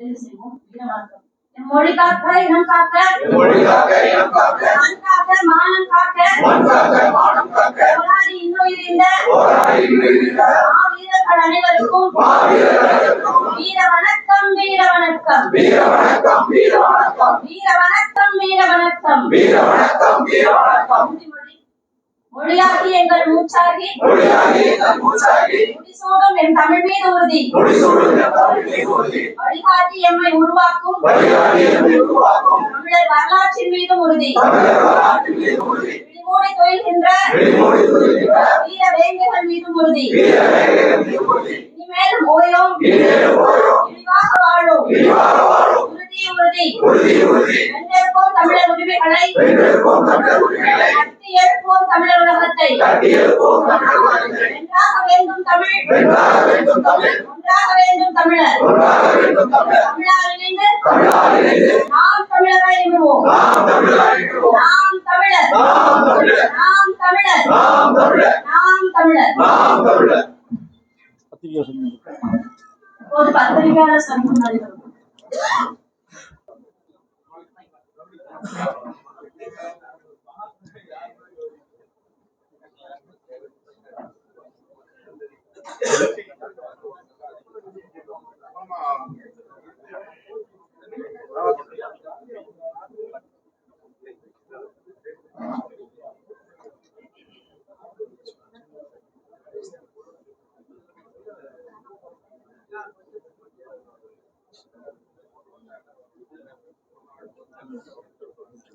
செய்வோம். மொழி காக்க இனம் காக்க. மொழி காக்க இனம் காக்க. மண் காக்க மானம் காக்க. மண் காக்க மானம் காக்க. போராடி இன்னுயிரிந்த போராடி இருந்த மாவீரர்கள் அனைவருக்கும். மாவீரர்களுக்கும் வீர வணக்கம் வீர வணக்கம். வீர வணக்கம் வீர வணக்கம். வீர வணக்கம் வீர வணக்கம். வீர வணக்கம் வீர வணக்கம். மொழியாகி எங்கள் மூச்சாகி. மொழியாகி எங்கள் மூச்சாகி. சூடும் என் தமிழ் மீது உறுதி வழிகாட்டி எம்மை உருவாக்கும். தமிழர் வரலாற்றின் மீதும் உறுதி விழிமூடி தொழில்கின்ற வீர வேங்கைகள் மீதும் உறுதி இனிமேலும் ஓயோம். விரிவாக வாழும். உறுதி உறுதி வென்றெடுப்போம் தமிழர் உரிமைகளை. வென்றெடுப்போம் தமிழர் உரிமைகளை. கட்டி எழுப்போம் தமிழர் உலகத்தை. கட்டி எழுப்போம் தமிழர் உலகத்தை. வென்றாக வேண்டும் தமிழ். வென்றாக வேண்டும் தமிழ். ஒன்றாக வேண்டும் தமிழர். ஒன்றாக வேண்டும் தமிழர். தமிழால் இணைந்து தமிழால் இணைந்து நாம் தமிழராய் நிறுவோம். நாம் தமிழராகின்றோம் நாம் தமிழர். நாம் தமிழர். நாம் தமிழர். நாம் தமிழர். நாம் தமிழர். நாம் தமிழர். பத்திரிகை சொல்லி இப்போது பத்திரிகையாளர் சங்கம் நடைபெறும். Yeah.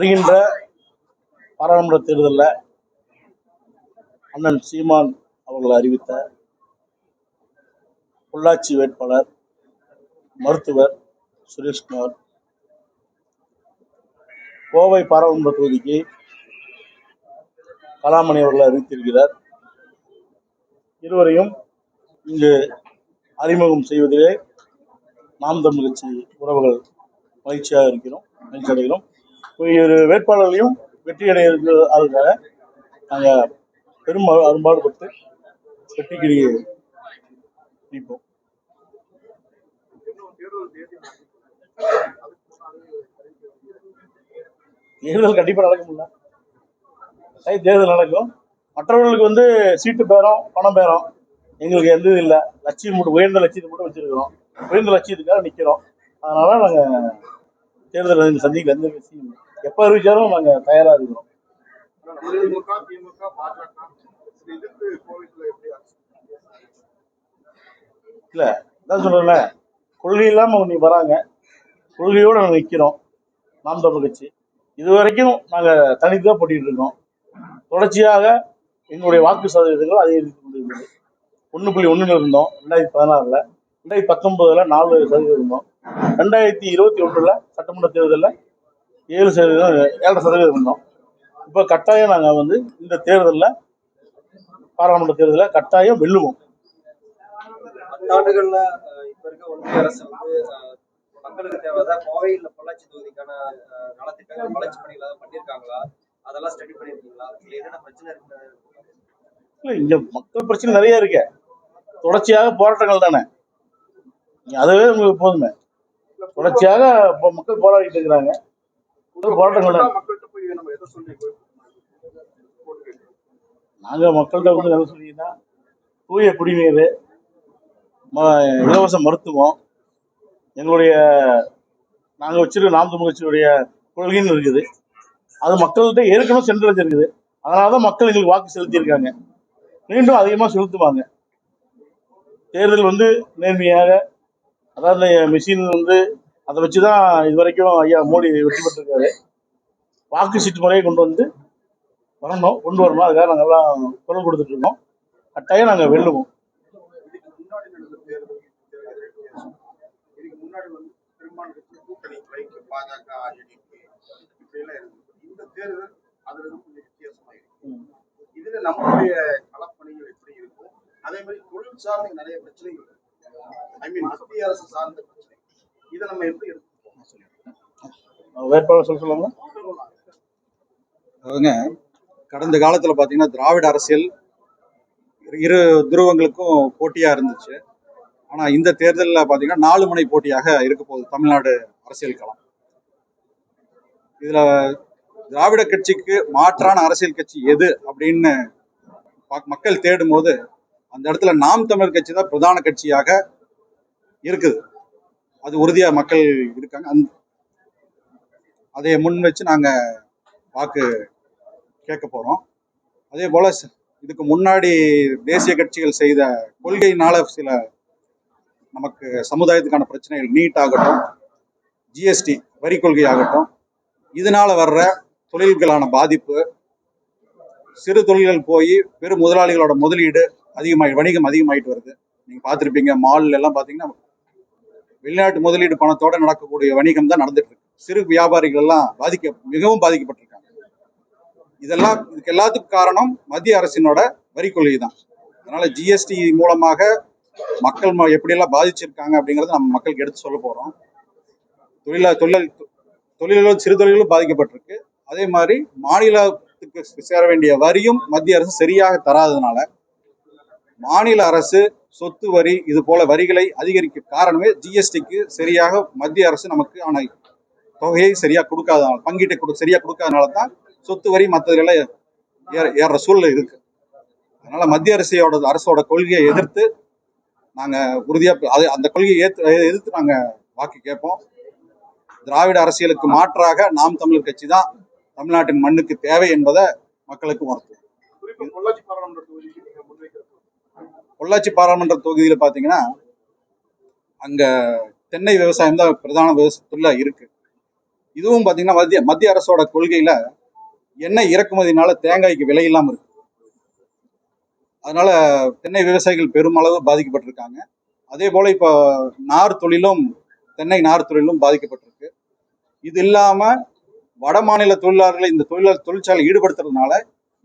வருகின்ற பாராளுமன்ற தேர்தலில் அண்ணன் சீமான் அவர்கள் அறிவித்த பொள்ளாச்சி வேட்பாளர் மருத்துவர் சுரேஷ்குமார் கோவை பாராளுமன்ற தொகுதிக்கு கலாமணி அவர்கள் அறிவித்திருக்கிறார். இருவரையும் இங்கு அறிமுகம் செய்வதிலே நாம் தமிழ் கட்சி உறவுகள் மகிழ்ச்சியாக இருக்கிறோம் மகிழ்ச்சி அடைகிறோம் இரு வேட்பாளர்களையும் வெற்றியடைய அதுக்காக நாங்கள் பெரும் அரும்பாடு அரும்பாடுபட்டு வெற்றிக்கிரியை நிற்போம். தேர்தல் கண்டிப்பாக நடக்கும்ல ஐ, தேர்தல் நடக்கும். மற்றவர்களுக்கு வந்து சீட்டு பேரம் பணம் பேரம் எங்களுக்கு எந்த இது இல்லை. லட்சியம் மட்டும் உயர்ந்த லட்சியத்தை மட்டும் வச்சிருக்கிறோம். உயர்ந்த லட்சியத்துக்காக நிற்கிறோம் அதனால நாங்கள் தேர்தல் சந்திக்க எந்த விஷயம் இல்லை. எப்போ அறிவிச்சாலும் நாங்கள் தயாராக இருக்கிறோம். இல்லை அதான் சொல்கிறேன்ல கொள்கை இல்லாமல் நீ வராங்க. கொள்கையோடு நாங்கள் நிற்கிறோம் நாம் தமிழ் கட்சி. இது வரைக்கும் நாங்கள் தனித்து தான் போட்டிட்டு இருக்கோம். தொடர்ச்சியாக எங்களுடைய வாக்கு சதவீதங்கள் அதிகரித்து கொண்டிருக்கிறது ஒன்று புள்ளி ஒன்றில் இருந்தோம் ரெண்டாயிரத்தி பதினாறில். ரெண்டாயிரத்தி பத்தொம்போதில் நாலு சதவீதம் இருந்தோம். ரெண்டாயிரத்தி இருபத்தி ஒன்றில் சட்டமன்ற தேர்தலில் ஏழு சதவீதம் ஏழரை சதவீதம் இருந்தோம். இப்போ கட்டாயம் நாங்கள் வந்து இந்த தேர்தலில் பாராளுமன்ற தேர்தலில் கட்டாயம் வெல்லுவோம். அஹ், இப்ப இருக்க ஒன்றிய அரசு வந்து மக்களுக்கு தேவைதான் கோவையில் பொள்ளாச்சி தொகுதிக்கான நலத்திட்டங்கள் வளர்ச்சி பணிகள் ஏதாவது பண்ணியிருக்காங்களா அதெல்லாம் ஸ்டடி பண்ணியிருக்கீங்களா இல்ல என்னென்ன பிரச்சனை இருக்கு? இல்லை இங்க மக்கள் பிரச்சனை நிறைய இருக்கு. தொடர்ச்சியாக போராட்டங்கள் தானே. அதுவே உங்களுக்கு போதுமே. தொடர்ச்சியாக மக்கள் போராடிட்டு இருக்கிறாங்க. போராட்டங்கள் எதை. நாங்கள் மக்கள்கிட்ட வந்து என்ன சொல்லிங்கன்னா தூய குடிநீர் இலவச மருத்துவம் எங்களுடைய நாங்கள் வச்சிருக்க நாம் தமிழ் கட்சியுடைய கொள்கைன்னு இருக்குது. அது மக்கள்கிட்ட ஏற்கனவே சென்றடைஞ்சிருக்குது அதனால தான் மக்கள் எங்களுக்கு வாக்கு செலுத்தியிருக்காங்க. மீண்டும் அதிகமாக செலுத்துவாங்க. தேர்தல் வந்து நேர்மையாக அதாவது மிஷின் வந்து அதை வச்சு தான் இது வரைக்கும் ஐயா மோடி வெற்றி பெற்றிருக்காரு வாக்கு சீட்டு முறையை கொண்டு வந்து வரணும் கொண்டு வரணும். அதுக்காக நாங்கள் எல்லாம் குரல் கொடுத்துட்டு இருக்கோம். கட்டாயம் நாங்கள் வெல்லுவோம். இதுல நம்மளுடைய களப்பணிகள் எப்படி இருக்கும்? அதே மாதிரி தொழில் சார்ந்த நிறைய பிரச்சனைகள் ஐ மீன் மத்திய அரசு சார்ந்த இதை நம்ம எப்படி வேட்பாளர் சொல்ல சொல்லுங்க. அவங்க கடந்த காலத்துல பாத்தீங்கன்னா திராவிட அரசியல் இரு துருவங்களுக்கும் போட்டியா இருந்துச்சு. ஆனா இந்த தேர்தலில் பாத்தீங்கன்னா நாலு முனை போட்டியாக இருக்க போகுது தமிழ்நாடு அரசியல் களம். இதுல திராவிட கட்சிக்கு மாற்றான அரசியல் கட்சி எது அப்படின்னு மக்கள் தேடும் போது அந்த இடத்துல நாம் தமிழர் கட்சி தான் பிரதான கட்சியாக இருக்குது. அது உறுதியாக மக்கள் இருக்காங்க. அந் அதை முன் வச்சு நாங்கள் வாக்கு கேட்க போகிறோம் அதே போல் இதுக்கு முன்னாடி தேசிய கட்சிகள் செய்த கொள்கையினால சில நமக்கு சமுதாயத்துக்கான பிரச்சனைகள் நீட் ஆகட்டும் ஜிஎஸ்டி வரி கொள்கை ஆகட்டும் இதனால் வர்ற தொழில்களான பாதிப்பு சிறு தொழில்கள் போய் பெரு முதலாளிகளோட முதலீடு அதிகமாகி வணிகம் அதிகமாயிட்டு வருது. நீங்கள் பார்த்துருப்பீங்க மால் எல்லாம் பாத்தீங்கன்னா வெளிநாட்டு முதலீடு பணத்தோட நடக்கக்கூடிய வணிகம் தான் நடந்துட்டு இருக்கு சிறு வியாபாரிகள் எல்லாம் பாதிக்க மிகவும் பாதிக்கப்பட்டிருக்காங்க. இதெல்லாம் இதுக்கு எல்லாத்துக்கும் காரணம் மத்திய அரசினோட வரி கொள்கை தான் அதனால ஜிஎஸ்டி மூலமாக மக்கள் எப்படியெல்லாம் பாதிச்சிருக்காங்க அப்படிங்கறத நம்ம மக்களுக்கு எடுத்து சொல்ல போறோம். தொழிலா தொழில் தொழில்களும் சிறு தொழில்களும் பாதிக்கப்பட்டிருக்கு. அதே மாதிரி மாநிலத்துக்கு சேர வேண்டிய வரியும் மத்திய அரசு சரியாக தராததுனால மாநில அரசு சொத்து வரி இது போல வரிகளை அதிகரிக்க காரணமே ஜிஎஸ்டிக்கு சரியாக மத்திய அரசு நமக்கு ஆன தொகையை சரியா கொடுக்காதனால பங்கீட்டை கொடு சரியா கொடுக்காதனால தான் சொத்து வரி மற்றதுல ஏற ஏறுற சூழ்நிலை இருக்கு. அதனால மத்திய அரசியோட அரசோட கொள்கையை எதிர்த்து நாங்க உறுதியா அது அந்த கொள்கையை ஏற்று எதிர்த்து நாங்க வாக்கு கேட்போம். திராவிட அரசியலுக்கு மாற்றாக நாம் தமிழர் கட்சி தான் தமிழ்நாட்டின் மண்ணுக்கு தேவை என்பதை மக்களுக்கு உணர்த்தும் குறிப்பா பொள்ளாச்சி பாராளுமன்ற தொகுதிக்கு நீங்க முன்வைக்கிறது பொள்ளாச்சி பாராளுமன்ற தொகுதியில பாத்தீங்கன்னா அங்க தென்னை விவசாயம் தான் பிரதான விவசாய தொழிலா இருக்கு. இதுவும் பார்த்தீங்கன்னா மத்திய மத்திய அரசோட கொள்கையில எண்ணெய் இறக்குமதினால தேங்காய்க்கு விலை இல்லாமல் இருக்கு. அதனால தென்னை விவசாயிகள் பெருமளவு பாதிக்கப்பட்டிருக்காங்க. அதே போல இப்போ நார் தொழிலும் தென்னை நார் தொழிலும் பாதிக்கப்பட்டிருக்கு. இது இல்லாம வட மாநில தொழிலாளர்களை இந்த தொழிலாளர் தொழிற்சாலை ஈடுபடுத்துறதுனால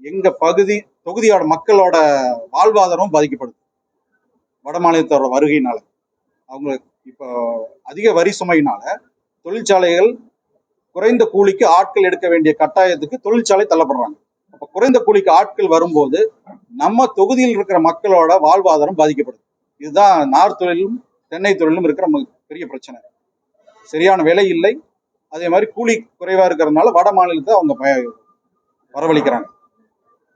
எங்க பகுதி தொகுதியோட மக்களோட வாழ்வாதாரமும் பாதிக்கப்படுது. வட மாநிலத்தோட வருகையினால அவங்க இப்போ அதிக வரி சுமையினால தொழிற்சாலைகள் குறைந்த கூலிக்கு ஆட்கள் எடுக்க வேண்டிய கட்டாயத்துக்கு தொழிற்சாலை தள்ளப்படுறாங்க. அப்போ குறைந்த கூலிக்கு ஆட்கள் வரும்போது நம்ம தொகுதியில் இருக்கிற மக்களோட வாழ்வாதாரம் பாதிக்கப்படுது. இதுதான் நார் தொழிலும் தென்னை தொழிலும் இருக்கிற பெரிய பிரச்சனை. சரியான விலை இல்லை. அதே மாதிரி கூலி குறைவாக இருக்கிறதுனால வட மாநிலத்தை அவங்க பய- வரவழைக்கிறாங்க.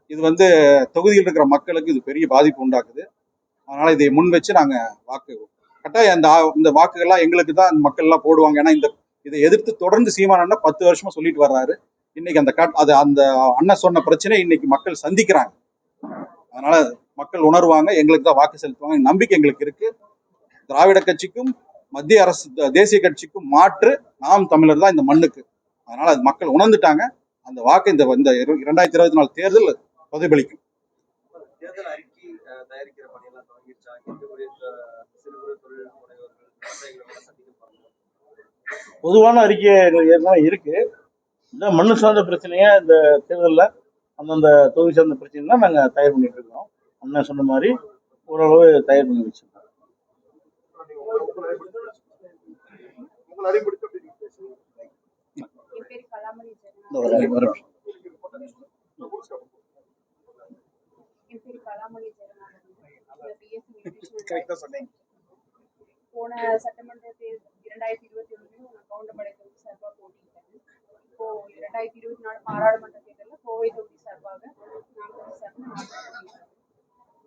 இது வந்து தொகுதியில் இருக்கிற மக்களுக்கு இது பெரிய பாதிப்பு உண்டாக்குது. அதனால இதை முன் வச்சு நாங்க வாக்கு கட்டாயம் இந்த இந்த வாக்குகள்லாம் எங்களுக்கு தான் இந்த மக்கள் எல்லாம் போடுவாங்க. ஏன்னா இந்த இதை எதிர்த்து தொடர்ந்து சீமான் பத்து வருஷமா சொல்லிட்டு வர்றாரு. இன்னைக்கு அந்த கட் அது அந்த அண்ணன் சொன்ன பிரச்சனை இன்னைக்கு மக்கள் சந்திக்கிறாங்க. அதனால மக்கள் உணர்வாங்க எங்களுக்கு தான் வாக்கு செலுத்துவாங்க. நம்பிக்கை எங்களுக்கு இருக்கு. திராவிட கட்சிக்கும் மத்திய அரசு தேசிய கட்சிக்கும் மாற்று நாம் தமிழர் தான் இந்த மண்ணுக்கு. அதனால அது மக்கள் உணர்ந்துட்டாங்க. அந்த வாக்கு இந்த இந்த இரண்டாயிரத்தி இருபத்தி நாலு தேர்தல் பிரதிபலிக்கும். தேர்தல் அறிக்கை தயாரிக்கிற பொதுவான அறிக்கை ஏற்கனவே இருக்கு. இந்த மண்ணு சார்ந்த பிரச்சனையை இந்த தேர்தலில் அந்தந்த தொகுதி சார்ந்த பிரச்சனைலாம் நாங்கள் தயார் பண்ணிட்டு இருக்கோம். அண்ணன் சொன்ன மாதிரி ஓரளவு தயார் பண்ணி வச்சிருக்கோம். என் பேர் கலாமணி கரெக்டா சொன்னீங்க. போன சட்டமன்ற தேர்தல் இரண்டாயிரத்தி இருபத்தி ஒண்ணுல நான் கவுண்டமடை தொகுதி சார்பாக போட்டியிட்டேன் இப்போ இரண்டாயிரத்தி இருபத்தி நாலு பாராளுமன்ற தேர்தலில் கோவை தொகுதி சார்பாக.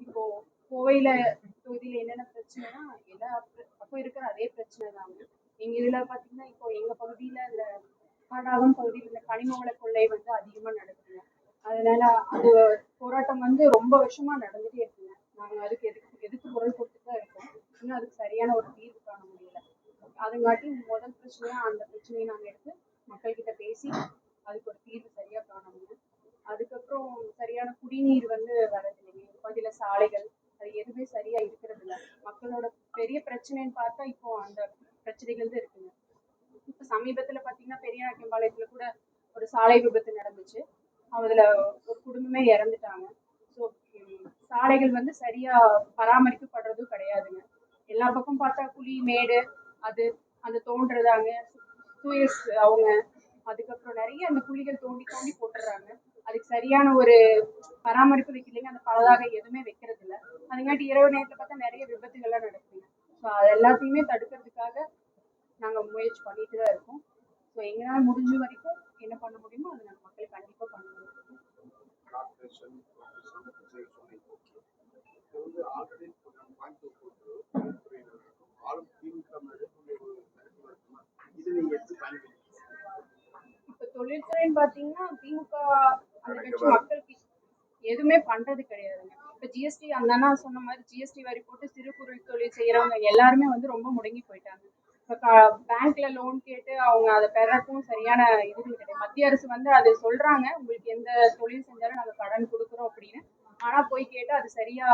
இப்போ கோவையில தொகுதியில என்னென்ன பிரச்சனைனா எல்லா பக்கம் இருக்கிற அதே பிரச்சனை தான் எங்க இதுல பாத்தீங்கன்னா இப்போ எங்க பகுதியில இந்த காடாகம் பகுதியில் இந்த கனிம வள கொள்ளை வந்து அதிகமா நடக்குதுங்க அதனால அது போராட்டம் வந்து ரொம்ப வருஷமா நடந்துட்டே இருக்குங்க நாங்கள் அதுக்கு எதுக்கு எதுக்கு குரல் கொடுத்துட்டு தான் இருக்கோம். இன்னும் அதுக்கு சரியான ஒரு தீர்வு காண முடியல. அதுங்காட்டி முதல் பிரச்சனையாக அந்த பிரச்சனையை நாங்கள் எடுத்து மக்கள்கிட்ட பேசி அதுக்கு ஒரு தீர்வு சரியாக காண முடியும் அதுக்கப்புறம் சரியான குடிநீர் வந்து வரதில்லைங்க பகுதியில் சாலைகள் அது எதுவுமே சரியாக இருக்கிறது இல்லை மக்களோட பெரிய பிரச்சனைன்னு பார்த்தா இப்போ அந்த பிரச்சனைகள் தான் இருக்குங்க. சமீபத்தில் பார்த்திங்கன்னா பெரிய பெரியநாயக்கம்பாளையத்துல கூட ஒரு சாலை விபத்து நடந்துச்சு. அதில் ஒரு குடும்பமே இறந்து சாலைகள் வந்து சரியா பராமரிக்கப்படுறதும் கிடையாதுங்க. எல்லா பக்கம் பார்த்தா குழி மேடு அது அந்த தோன்றதாங்க சூயஸ் அவங்க அதுக்கப்புறம் நிறைய அந்த குழிகள் தோண்டி தோண்டி போட்டுடுறாங்க அதுக்கு சரியான ஒரு பராமரிப்பு வைக்கலைங்க. அந்த பலதாக எதுவுமே வைக்கிறது இல்லை அதுங்காட்டி இரவு நேரத்தில் பார்த்தா நிறைய விபத்துகள்லாம் நடக்குதுங்க. ஸோ அது எல்லாத்தையுமே தடுக்கிறதுக்காக நாங்கள் முயற்சி பண்ணிட்டு தான் இருக்கோம். ஸோ எங்களால் முடிஞ்ச வரைக்கும் என்ன பண்ண முடியுமோ அதை நாங்கள் மக்களுக்கு கண்டிப்பா பண்ணுவோம் கார்ப்பரேஷன் சொந்த பிரச்சனை சொன்னீங்க இது வந்து ஆல்ரெடி கோயம்புத்தூர் பொறுத்தவரை ஆளும் திமுக மேலே ஒரு கருத்து வருமா இது நீங்க எடுத்து பயன்படுத்தி இப்ப தொழில்துறைன்னு பாத்தீங்கன்னா திமுக அந்த கட்சி மக்களுக்கு எதுவுமே பண்றது கிடையாதுங்க. இப்ப ஜிஎஸ்டி அந்த அண்ணா சொன்ன மாதிரி ஜிஎஸ்டி வரி போட்டு சிறு குறு தொழில் செய்யறவங்க எல்லாருமே வந்து ரொம்ப முடங்கி போயிட்டாங்க. இப்ப பேங்க்ல லோன் கேட்டு அவங்க அதை பெறக்கும் சரியான இது கிடையாது. மத்திய அரசு வந்து அது சொல்றாங்க. உங்களுக்கு எந்த தொழில் செஞ்சாலும் நாங்க கடன் கொடுக்குறோம் அப்படின்னு. ஆனா போய் கேட்டு அது சரியா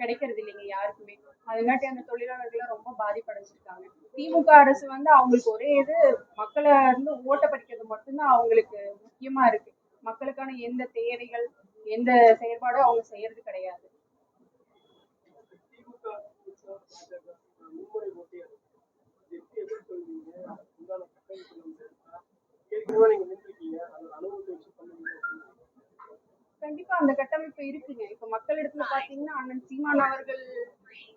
கிடைக்கிறது இல்லைங்க யாருக்குமே. அதுங்காட்டி அந்த தொழிலாளர்கள் ரொம்ப பாதிப்படைஞ்சிருக்காங்க. திமுக அரசு வந்து அவங்களுக்கு ஒரே இது மக்களை இருந்து ஓட்ட படிக்கிறது மட்டும்தான் அவங்களுக்கு முக்கியமா இருக்கு. மக்களுக்கான எந்த தேவைகள் எந்த செயல்பாடும் அவங்க செய்யறது கிடையாது. கண்டிப்பா அந்த கட்டமைப்பு இருக்குங்க. இப்ப மக்களிடத்துல பாத்தீங்கன்னா அண்ணன் சீமான் அவர்கள்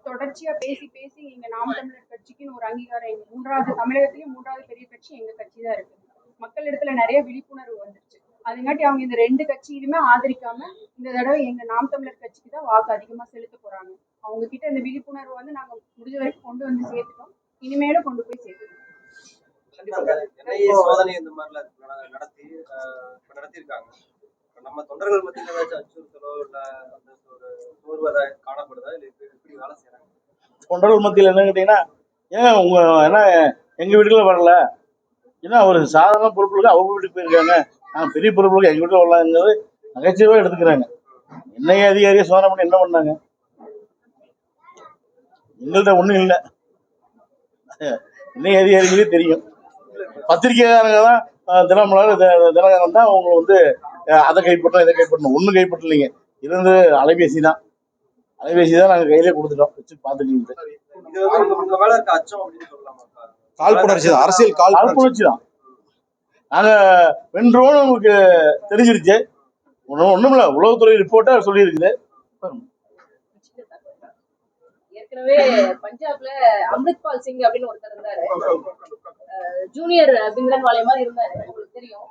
தொடர்ச்சியா பேசி பேசி எங்க நாம் தமிழர் கட்சிக்குன்னு ஒரு அங்கீகாரம் எங்க மூன்றாவது தமிழகத்திலேயே மூன்றாவது பெரிய கட்சி எங்க கட்சி தான் இருக்கு மக்களிடத்துல நிறைய விழிப்புணர்வு வந்துருச்சு. அதுங்காட்டி அவங்க இந்த ரெண்டு கட்சியிலுமே ஆதரிக்காம இந்த தடவை எங்க நாம் தமிழர் கட்சிக்கு தான் வாக்கு அதிகமா செலுத்த போறாங்க. அவங்க கிட்ட இந்த விழிப்புணர்வு வந்து நாங்க முடிஞ்ச வரைக்கும் கொண்டு வந்து சேர்த்துட்டோம். இனிமேலும் கொண்டு போய் சேர்த்துட்டோம் சோதனை இந்த மாதிரிலாம் நடத்தி நடத்தியிருக்காங்க. நம்ம தொண்டர்கள் மத்தியில ஏதாச்சும் அச்சுறுத்தலோ இல்லை அந்த ஒரு காணப்படுதா? இல்லை எப்படி வேலை செய்யறாங்க தொண்டர்கள் மத்தியில் என்ன கேட்டீங்கன்னா ஏன் உங்க என்ன எங்க வீட்டுக்குள்ள வரல? ஏன்னா ஒரு சாதாரண பொருட்களுக்கு அவங்க வீட்டுக்கு போயிருக்காங்க. நாங்கள் பெரிய பொருட்களுக்கு எங்க வீட்டுல வரலாங்கிறது நகைச்சுவையாக எடுத்துக்கிறாங்க. என்னைய அதிகாரியை சோதனை பண்ணி என்ன பண்ணாங்க? எங்கள்கிட்ட ஒன்றும் இல்லை. என்னைய அதிகாரிகளே தெரியும். பத்திரிகைக்காரங்க தான் தினமலர் தினகரன் தான் அவங்க வந்து அதை கைப்பற்றணும் இதை கைப்பற்றணும். ஒன்றும் கைப்பற்றலைங்க. இருந்து அலைபேசி தான். அலைபேசி தான் நாங்கள் கையிலே கொடுத்துட்டோம். வச்சு பார்த்துக்கிட்டு இது வந்து சொல்லலாமா காழ்ப்புணர்ச்சி தான். அரசியல் காழ்ப்புணர்ச்சி காழ்ப்புணர்ச்சி தான். நாங்க வென்றோம்னு நமக்கு தெரிஞ்சிருச்சு. ஒன்றும் ஒண்ணுமில்ல உளவுத்துறை ரிப்போர்ட்டா சொல்லியிருக்குது. ஏற்கனவே பஞ்சாப்ல அம்ரித்பால் சிங் அப்படின்னு ஒருத்தர் இருந்தாரு. ஜூனியர் பிந்திரன் வாலே மாதிரி இருந்தாரு. உங்களுக்கு தெரியும்.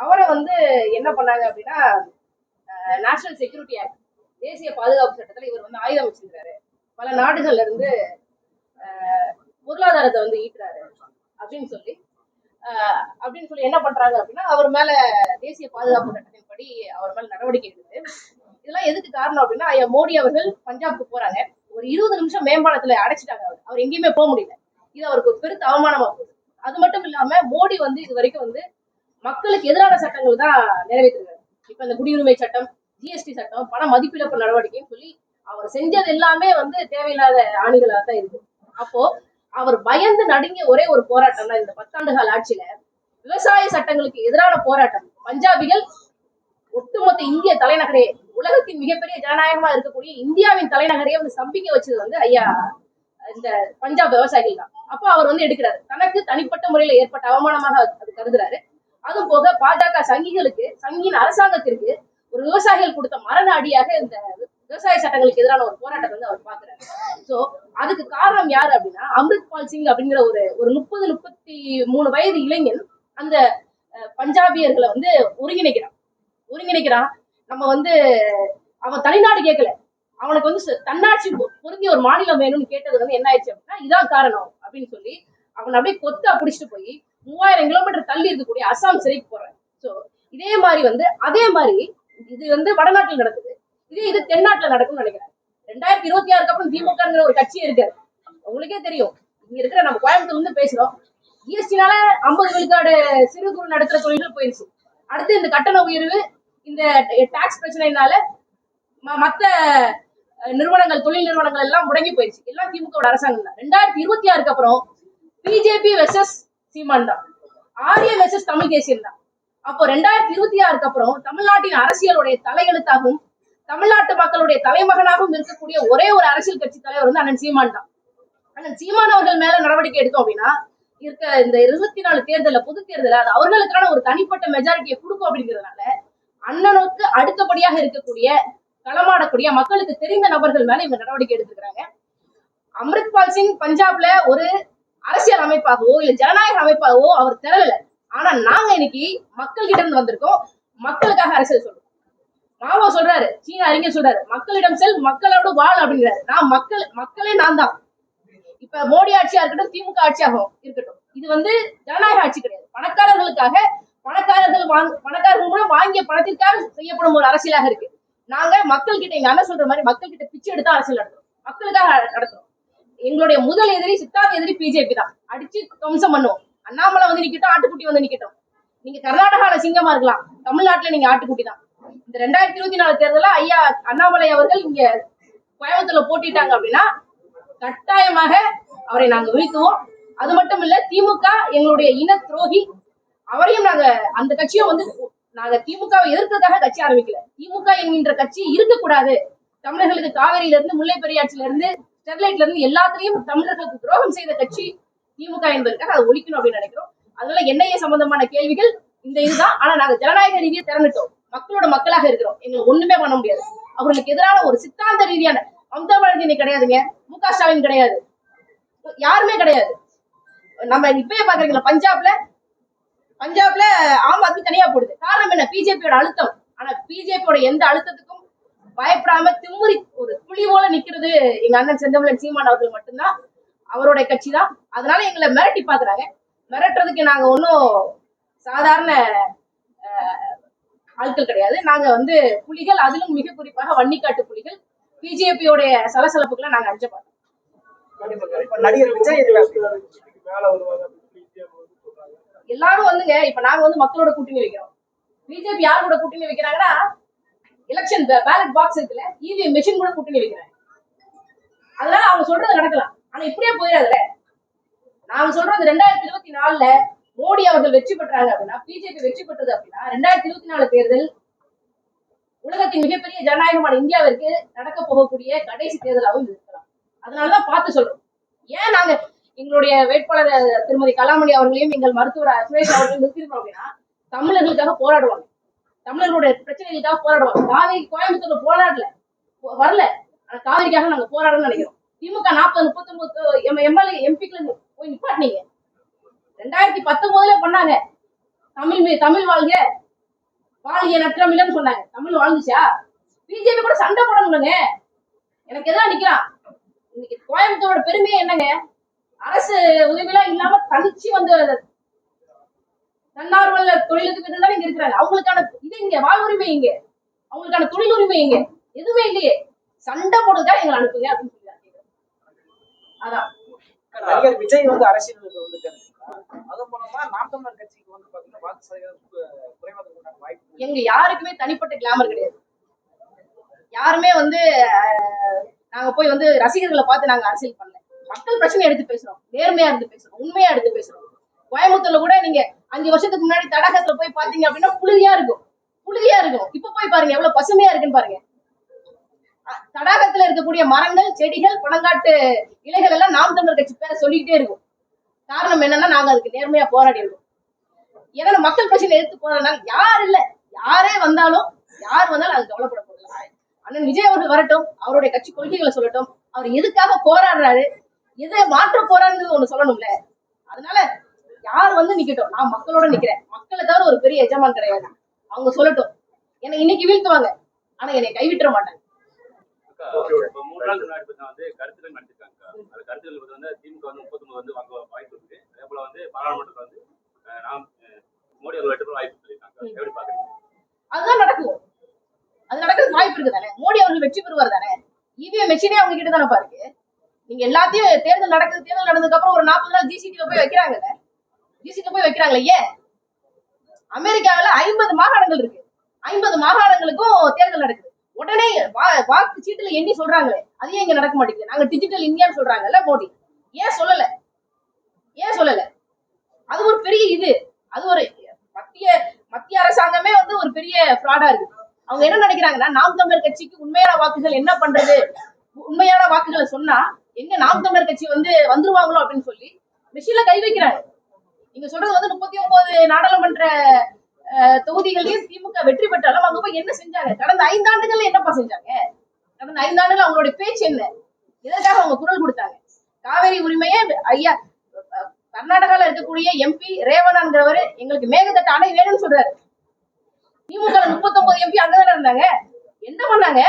அவரை வந்து என்ன பண்ணாங்க அப்படின்னா நேஷனல் செக்யூரிட்டி ஆக்ட் தேசிய பாதுகாப்பு சட்டத்துல இவர் வந்து ஆயுதம் வச்சிருக்காரு பல நாடுகள்ல இருந்து பொருளாதாரத்தை வந்து ஈட்டுறாரு அப்படின்னு சொல்லி. அப்படின்னு சொல்லி என்ன பண்றாங்க அப்படின்னா அவர் மேல தேசிய பாதுகாப்பு சட்டத்தின்படி அவர் மேல நடவடிக்கை எடுக்குது இதெல்லாம் எதுக்கு காரணம் அப்படின்னா ஐயா மோடி அவர்கள் பஞ்சாப்க்கு போறாங்க. ஒரு இருபது நிமிஷம் மேம்பாலத்துல அடைச்சிட்டாங்க அவர். அவர் எங்கேயுமே போக முடியல. இது அவருக்கு ஒரு பெருத்த அவமானமா போகுது. அது மட்டும் இல்லாம மோடி வந்து இது வரைக்கும் வந்து மக்களுக்கு எதிரான சட்டங்கள் தான் நிறைவேற்றிருக்காரு. இப்ப இந்த குடியுரிமை சட்டம் ஜிஎஸ்டி சட்டம் பண மதிப்பிழப்பு நடவடிக்கைன்னு சொல்லி அவர் செஞ்சது எல்லாமே வந்து தேவையில்லாத ஆணிகளாக தான் இருக்கு. அப்போ அவர் பயந்து நடுங்கிய ஒரே ஒரு போராட்டம் தான் இந்த பத்தாண்டு கால ஆட்சியில. விவசாய சட்டங்களுக்கு எதிரான போராட்டம். பஞ்சாபிகள் ஒட்டுமொத்த இந்திய தலைநகரே உலகத்தின் மிகப்பெரிய ஜனநாயகமா இருக்கக்கூடிய இந்தியாவின் தலைநகரையே வந்து சம்பிக்க வச்சது வந்து ஐயா இந்த பஞ்சாப் விவசாயிகள் தான். அப்போ அவர் வந்து எடுக்கிறாரு. தனக்கு தனிப்பட்ட முறையில ஏற்பட்ட அவமானமாக அது கருதுறாரு. அது போக பாஜக சங்கிகளுக்கு சங்கின் அரசாங்கத்திற்கு ஒரு விவசாயிகள் கொடுத்த மரண அடியாக இந்த விவசாய சட்டங்களுக்கு எதிரான ஒரு போராட்டத்தை வந்து அவர் பாக்குறாரு சோ அதுக்கு காரணம் யாரு அப்படின்னா அம்ரித்பால் சிங் அப்படிங்கிற ஒரு ஒரு முப்பது முப்பத்தி மூணு வயது இளைஞன் அந்த பஞ்சாபியர்களை வந்து ஒருங்கிணைக்கிறான். ஒருங்கிணைக்கிறான். நம்ம வந்து அவன் தனிநாடு கேட்கல. அவனுக்கு வந்து ச- தன்னாட்சி பொ- பொருந்திய ஒரு மாநிலம் வேணும்னு கேட்டது வந்து என்ன ஆயிடுச்சு அப்படின்னா இதான் காரணம் அப்படின்னு சொல்லி அவன் அப்படியே கொத்தா பிடிச்சிட்டு போய் மூவாயிரம் கிலோமீட்டர் தள்ளி இருக்கக்கூடிய அசாம் சிறைக்கு போறாங்க சோ இதே மாதிரி வந்து அதே மாதிரி இது வந்து வடநாட்டில் நடக்குது. இதே இது தென்னாட்டில் நடக்கும்னு நினைக்கிறேன். ரெண்டாயிரத்தி இருபத்தி ஆறுக்கு அப்புறம் திமுகங்கிற ஒரு கட்சி இருக்காரு உங்களுக்கே தெரியும். இங்க இருக்கிற நம்ம கோயம்புத்தூர்ல இருந்து பேசுறோம். ஜிஎஸ்டினால ஐம்பது விழுக்காடு சிறு குறு நடத்துற தொழில்கள் போயிருச்சு. அடுத்து இந்த கட்டண உயர்வு இந்த டாக்ஸ் பிரச்சனைனால ம- மத்த நிறுவனங்கள் தொழில் நிறுவனங்கள் எல்லாம் முடங்கி போயிருச்சு. எல்லாம் திமுக அரசாங்கம் தான். ரெண்டாயிரத்தி இருபத்தி ஆறுக்கு அப்புறம் பிஜேபி வெர்சஸ் சீமான் தான். ஆரிய வெர்சஸ் தமிழ் தேசியம் தான். அப்போ ரெண்டாயிரத்தி இருபத்தி ஆறுக்கு அப்புறம் தமிழ்நாட்டின் அரசியலுடைய தலையெழுத்தாகவும் தமிழ்நாட்டு மக்களுடைய தலைமகனாகவும் இருக்கக்கூடிய ஒரே ஒரு அரசியல் கட்சி தலைவர் வந்து அண்ணன் சீமான் தான். அண்ணன் சீமான் அவர்கள் மேல நடவடிக்கை எடுத்தோம் அப்படின்னா இருக்க இந்த இருபத்தி நாலு தேர்தல பொது தேர்தல அது அவர்களுக்கான ஒரு தனிப்பட்ட மெஜாரிட்டியை கொடுக்கும் அப்படிங்கிறதுனால அண்ணனுக்கு அடுத்தபடியாக இருக்கக்கூடிய களமாடக்கூடிய மக்களுக்கு தெரிந்த நபர்கள் மேல இவங்க நடவடிக்கை எடுத்துக்கிறாங்க அம்ரித்பால் சிங் பஞ்சாப்ல ஒரு அரசியல் அமைப்பாகவோ இல்ல ஜனநாயக அமைப்பாகவோ அவர் திரளல. ஆனா நாங்க இன்னைக்கு மக்கள்கிட்ட இருந்து வந்திருக்கோம். மக்களுக்காக அரசியல் சொல்றோம். மாவோ சொல்றாரு சீன அறிஞர் சொல்றாரு மக்களிடம் செல் மக்களோட வாழ் அப்படிங்கிறாரு. நான் மக்கள் மக்களே நான் தான். இப்ப மோடி ஆட்சியா இருக்கட்டும் திமுக ஆட்சியாகவும் இருக்கட்டும். இது வந்து ஜனநாயக ஆட்சி கிடையாது. பணக்காரர்களுக்காக பணக்காரர்கள் வாங்க பணக்காரர்கள் கூட வாங்கிய பணத்திற்காக செய்யப்படும் ஒரு அரசியலாக இருக்கு. நாங்க மக்கள் கிட்ட எங்க அண்ணன் சொல்ற மாதிரி மக்கள் கிட்ட பிச்சை எடுத்து அரசியல் நடத்துறோம். மக்களுக்காக நடத்துறோம். எங்களுடைய முதல் எதிரி சித்தாந்த எதிரி பிஜேபி தான். அடிச்சு துவம்சம் பண்ணுவோம். அண்ணாமலை வந்து நிக்கட்டும் ஆட்டுக்குட்டி வந்து நிக்கட்டும். நீங்க கர்நாடகால சிங்கமா இருக்கலாம். தமிழ்நாட்டுல நீங்க ஆட்டுக்குட்டி தான். இந்த ரெண்டாயிரத்தி இருபத்தி நாலு தேர்தல்ல ஐயா அண்ணாமலை அவர்கள் இங்க கோயம்புத்தூர்ல போட்டிட்டாங்க அப்படின்னா கட்டாயமாக அவரை நாங்க வீழ்த்துவோம். அது மட்டும் இல்ல திமுக எங்களுடைய இன துரோகி அவரையும் நாங்க அந்த கட்சியும் வந்து நாங்க திமுகவை எதிர்க்கிறதுக்காக கட்சி ஆரம்பிக்கல. திமுக என்கின்ற கட்சி இருக்கக்கூடாது. தமிழர்களுக்கு காவிரியில இருந்து முல்லை பெரியாற்றில இருந்து ஸ்டெர்லைட்ல இருந்து எல்லாத்துலயும் தமிழர்களுக்கு துரோகம் செய்த கட்சி திமுக என்பதற்காக அதை ஒழிக்கணும் அப்படின்னு நினைக்கிறோம். அதனால என்ஐஏ சம்பந்தமான கேள்விகள் இந்த இதுதான். ஆனா நாங்க ஜனநாயக ரீதியை திறந்துட்டோம் மக்களோட மக்களாக இருக்கிறோம். எங்களுக்கு ஒண்ணுமே பண்ண முடியாது. அவர்களுக்கு எதிரான ஒரு சித்தாந்த ரீதியான மம்தா பானர்ஜி கிடையாதுங்க. மு க ஸ்டாலின் கிடையாது. யாருமே கிடையாது. நம்ம இப்பயே பாக்குறீங்களா பஞ்சாப்ல பஞ்சாப்ல ஆம் ஆத்மி தனியா போடுது. காரணம் என்ன? பிஜேபியோட அழுத்தம். ஆனா பிஜேபியோட எந்த அழுத்தத்துக்கும் பயப்படாம திமுறி ஒரு புலி போல நிக்கிறது எங்க அண்ணன் செந்தமிழன் சீமான் அவர்கள் மட்டும்தான். அவருடைய கட்சி தான் அதனால எங்களை மிரட்டி பாக்குறாங்க மிரட்டுறதுக்கு நாங்க ஒன்றும் சாதாரண ஆட்கள் கிடையாது. நாங்க வந்து புலிகள் அதிலும் மிக குறிப்பாக வன்னிக்காட்டு புலிகள். பிஜேபியோடைய சலசலப்புகளை நாங்க அஞ்ச மாட்டோம். இப்ப நடிகர் விஜய் இதுல எல்லாரும் வந்துங்க. இப்ப நாங்க வந்து மக்களோட கூட்டணி வைக்கிறோம். பிஜேபி யார் கூட கூட்டணி வைக்கிறாங்கன்னா எலெக்ஷன் பேலட் பாக்ஸ் இருக்குல்ல இவிஎம் மெஷின் கூட கூட்டணி வைக்கிறாங்க அதனால அவங்க சொல்றது நடக்கலாம். ஆனா இப்படியே போயிடாதுல நான் சொல்றது ரெண்டாயிரத்தி இருபத்தி நாலுல மோடி அவர்கள் வெற்றி பெற்றாங்க அப்படின்னா பிஜேபி வெற்றி பெற்றது அப்படின்னா ரெண்டாயிரத்தி இருபத்தி நாலு தேர்தல் உலகத்தின் மிகப்பெரிய ஜனநாயகமான இந்தியாவிற்கு நடக்க போகக்கூடிய கடைசி தேர்தலாகவும் இருக்கலாம். அதனாலதான் பார்த்து சொல்றோம். ஏன் நாங்க எங்களுடைய வேட்பாளர் திருமதி கலாமணி அவர்களையும் எங்கள் மருத்துவர் சுரேஷ் அவர்களையும் நிறுத்திருக்கோம் அப்படின்னா தமிழர்களுக்காக போராடுவாங்க. தமிழர்களுடைய பிரச்சனைகளுக்காக போராடுவோம். காவிரி கோயம்புத்தூர்ல போராடல. வரல. ஆனா காவிரிக்காக நாங்க போராடணும்னு நினைக்கிறோம். திமுக நாற்பது முப்பத்தொன்பது எம்எல்ஏ எம்பிக்கள் போய் நிப்பாட்டினீங்க. ரெண்டாயிரத்தி பத்தொன்பதுல பண்ணாங்க. தமிழ் தமிழ் வாழ்க. வாழ்க நற்றமிழன்னு சொன்னாங்க. தமிழ் வாழ்ந்துச்சா? பிஜேபி கூட சண்டை போடணுங்க எனக்கு எதிராக நிக்கிறான். இன்னைக்கு கோயம்புத்தூரோட பெருமையே என்னங்க? அரசு உதவிலாம் இல்லாம தனிச்சு வந்து தன்னார்வல தொழிலுக்கு இருந்தாலும் இங்க இருக்கிறாங்க அவங்களுக்கான இது இங்க வாழ்வுரிமை இங்க. அவங்களுக்கான தொழில் உரிமை இங்க. எதுவுமே இல்லையே. சண்டை போடுறதுக்காக எங்களை அனுப்புங்க அப்படின்னு சொல்லி அதான். நடிகர் விஜய் வந்து அரசியலுக்கு அது மூலமா நாம் தமிழர் கட்சிக்கு வந்து பாத்தீங்கன்னா வாக்கு சதவீதம் வாய்ப்பு எங்க யாருக்குமே தனிப்பட்ட கிளாமர் கிடையாது. யாருமே வந்து நாங்க போய் வந்து ரசிகர்களை பார்த்து நாங்க அரசியல் பண்ணல. மக்கள் பிரச்சனை எடுத்து பேசுறோம். நேர்மையா எடுத்து பேசுறோம். உண்மையா எடுத்து பேசுறோம். கோயம்புத்தூர்ல கூட நீங்க அஞ்சு வருஷத்துக்கு முன்னாடி தடாகத்துல போய் பாத்தீங்க அப்படின்னா புழுதியா இருக்கும். புழுதியா இருக்கும். இப்ப போய் பாருங்க எவ்வளவு பசுமையா இருக்குன்னு பாருங்க. தடாகத்துல இருக்கக்கூடிய மரங்கள் செடிகள் பழங்காட்டு இலைகள் எல்லாம் நாம் தமிழர் கட்சி பேரை சொல்லிக்கிட்டே இருக்கும். காரணம் என்னன்னா நாங்க அதுக்கு நேர்மையா போராடி இருக்கோம். ஏன்னா மக்கள் பிரச்சனை எடுத்து போறதுனால யார் இல்ல. யாரே வந்தாலும் யார் வந்தாலும் அது கவலைப்பட போறதில்ல அண்ணன் விஜய் அவர்கள் வரட்டும் அவருடைய கட்சி கொள்கைகளை சொல்லட்டும். அவர் எதுக்காக போராடுறாரு? எதை மாற்ற போறாருன்னு ஒண்ணு சொல்லணும்ல. அதனால யார் வந்து நிக்கட்டும்? நான் மக்களோட நிக்கிறேன். மக்களை தவிர ஒரு பெரிய எஜமான் கிடையாது. அவங்க சொல்லட்டும். என்னை இன்னைக்கு வீழ்த்துவாங்க. ஆனா என்னை கைவிட்டுற மாட்டாங்க. மூணு நாள் முன்னாடி வந்து கருத்துக்கள் நடத்திருக்காங்க அது கருத்துக்கள் வந்து திமுக வந்து முப்பத்தொன்பது வந்து வாங்க வாய்ப்பு இருக்கு. அதே போல வந்து பாராளுமன்றத்தில் வந்து நாம் மோடி அவர்கள் வெற்றி வாய்ப்பு சொல்லியிருக்காங்க. எப்படி பாக்குறீங்க அதுதான் நடக்கும் அது நடக்கிறது வாய்ப்பு இருக்கு தானே? மோடி அவர்கள் வெற்றி பெறுவார் தானே? இவிஎம் மெஷினே அவங்க கிட்ட தானே பாருங்க நீங்க எல்லாத்தையும் தேர்தல் நடக்குது தேர்தல் நடந்ததுக்கு அப்புறம் ஒரு நாற்பது நாள் ஜிசிடில போய் வைக்கிறாங்கல்ல? ஜிசிடில போய் வைக்கிறாங்களே ஏன்? ஐம்பது மாகாணங்கள் இருக்கு. ஐம்பது மாகாணங்களுக்கும் தேர்தல் நடக்குது. உடனே வா- வாக்கு சீட்டுல எண்ணி சொல்றாங்களே அது ஏன் இங்க நடக்க மாட்டேங்குது. நாங்க டிஜிட்டல் இந்தியான்னு சொல்றாங்கல்ல மோடி ஏன் சொல்லல? ஏன் சொல்லல? அது ஒரு பெரிய இது. அது ஒரு மத்திய மத்திய அரசாங்கமே வந்து ஒரு பெரிய ஃப்ராடா இருக்கு. அவங்க என்ன நினைக்கிறாங்கன்னா நாம் தமிழர் கட்சிக்கு உண்மையான வாக்குகள் என்ன பண்றது? உண்மையான வாக்குகளை சொன்னா எங்க நாம் தமிழர் கட்சி வந்து வந்துருவாங்களோ அப்படின்னு சொல்லி மிஷின்ல கை வைக்கிறாங்க. நீங்க சொல்றது வந்து முப்பத்தி ஒன்பது நாடாளுமன்ற தொகுதிகளையும் திமுக வெற்றி பெற்றாலும் அங்க போய் என்ன செஞ்சாங்க? கடந்த ஐந்தாண்டுகள்ல என்னப்பா செஞ்சாங்க? கடந்த ஐந்தாண்டுகள் அவங்களுடைய பேச்சு என்ன? எதற்காக அவங்க குரல் கொடுத்தாங்க? காவேரி உரிமையை ஐயா கர்நாடகால இருக்கக்கூடிய எம்பி ரேவணன்கிறவர் எங்களுக்கு மேகதட்ட அணை வேணும்னு சொல்றாரு. திமுக முப்பத்தொன்பது எம்பி அங்கதானே இருந்தாங்க? என்ன பண்ணாங்க?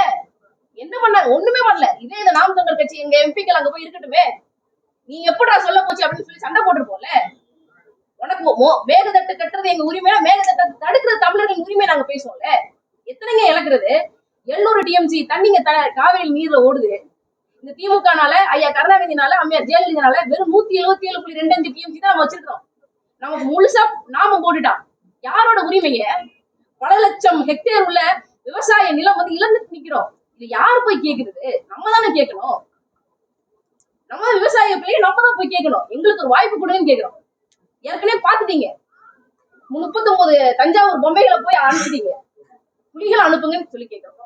என்ன பண்ணாங்க? ஒண்ணுமே பண்ணல. இதே இந்த நாம் தமிழர் கட்சி எங்க எம்பிக்கள் அங்க போய் இருக்கட்டுமே. நீ எப்படா சொல்ல போச்சு அப்படின்னு சொல்லி சண்டை போட்டுருப்போம்ல? உனக்கு மேகதட்டு கட்டுறது எங்க உரிமையா மேகதட்டை தடுக்கிற தமிழர்களின் உரிமை நாங்க பேசுவோம்ல? எத்தனைங்க இழக்கிறது? எழுநூறு டிஎம்சி தண்ணிங்க த- காவிரி நீர்ல ஓடுது. இந்த திமுகனால ஐயா கருணாநிதினால அம்மையார் ஜெயலலிதானால வெறும் நூத்தி எழுபத்தி ஏழு புள்ளி ரெண்டு அஞ்சு டிஎம்சி தான் நம்ம வச்சிருக்கோம் நமக்கு முழுசா நாம போட்டுட்டான் யாரோட உரிமைய பல லட்சம் ஹெக்டேர் உள்ள விவசாய நிலம் வந்து இழந்துட்டு நிக்கிறோம். இது யார் போய் கேக்குறது? நம்ம தானே கேட்கணும் நம்ம விவசாய பிள்ளைய நம்ம தான் போய் கேட்கணும் எங்களுக்கு ஒரு வாய்ப்பு கொடுங்கன்னு கேட்கிறோம் ஏற்கனவே பாத்துட்டீங்க முப்பத்தொன்பது தஞ்சாவூர் பொம்மைகளை போய் அனுப்பிட்டீங்க புலிகளை அனுப்புங்கன்னு சொல்லி கேட்கிறோம்